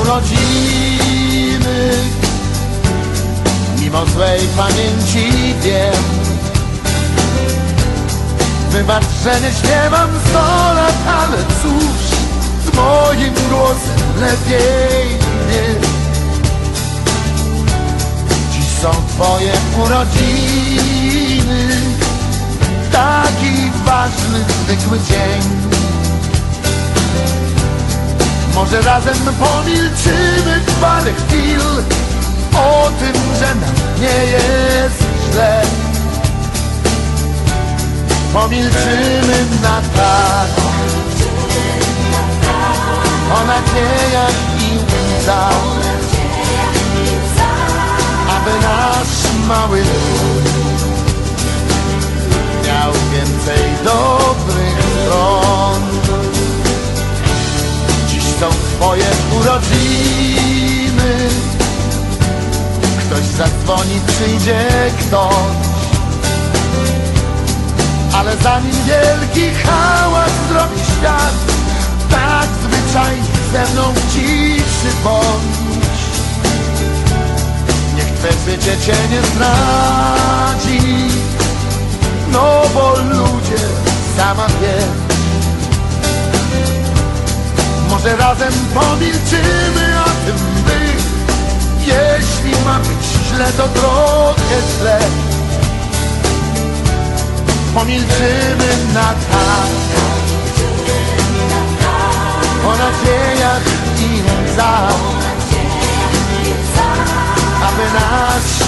urodziny. Mimo złej pamięci wiem Wybacz, że nie śpiewam sto lat, ale cóż Z moim głosem lepiej nie. Dziś są twoje urodziny Może razem pomilczymy parę chwil. O tym, że nam nie jest źle. Pomilczymy na tak. O nadziejach i łzach Aby nasz mały są twoje urodziny. Ktoś zadzwoni, przyjdzie ktoś. Ale zanim wielki hałas zrobi świat Tak zwyczaj ze mną w ciszy bądź. Niech twe życie cię nie zdradzi No bo ludzie, sama wiesz Może razem pomilczymy o tym by Jeśli ma być źle, to trochę źle. Pomilczymy na tak. O nadziejach i łzach Aby nasz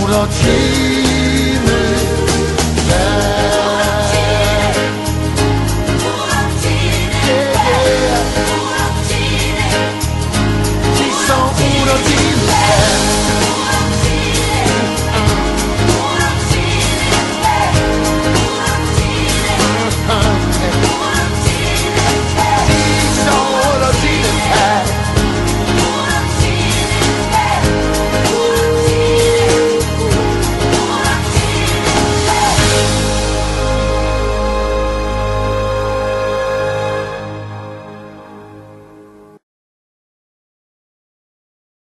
울었지